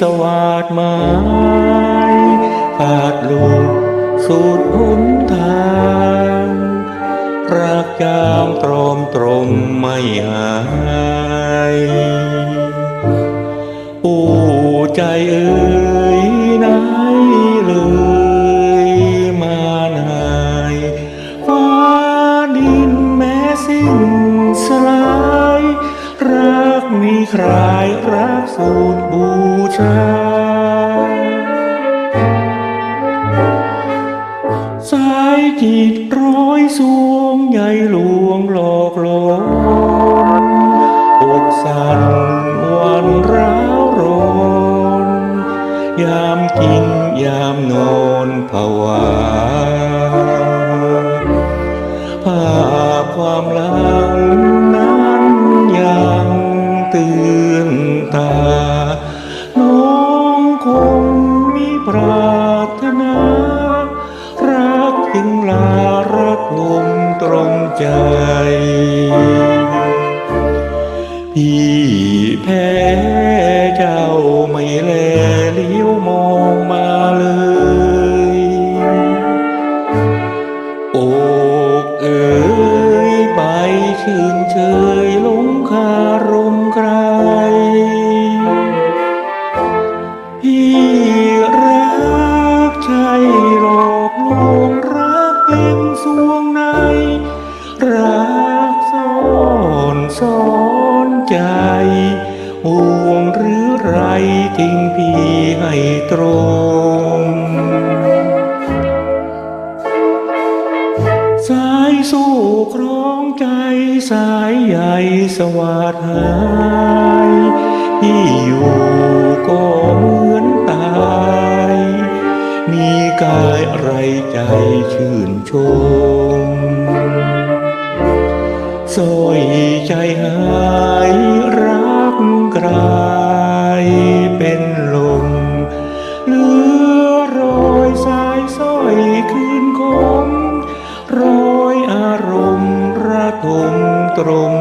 สวาดไม้ปาดลูกสุดหนทางรักยามตรอมตรงไม่หายอู้ใจเอ่ยนายเลยมานายฟ้าดินแม้สิ้น กมีใครรักสูตรบูชา สายจิตร้อยสวงใหญ่หลวงหลอกหลอนอกสั่นวันร้าวร้อนยามกินยามนอนภาวาภาพความลังนั้น รารถนา รักจึงลารักลมตรงใจ พี่แพ้เจ้าไม่แลเลี้ยวมองมาเลย โอกเอ๋ยใบชื่นเชยหลงคารม สวงในรักซ่อนซ้อนใจห่วงหรือไรทิ้งพี่ให้ตรงสายสู้ครองใจสายใหญ่สวัสดหายที่อยู่ก็ ใจหายรักกลายเป็นลมเหลือรอยสายสร้อยคืนคมรอยอารมณ์ระทมตรง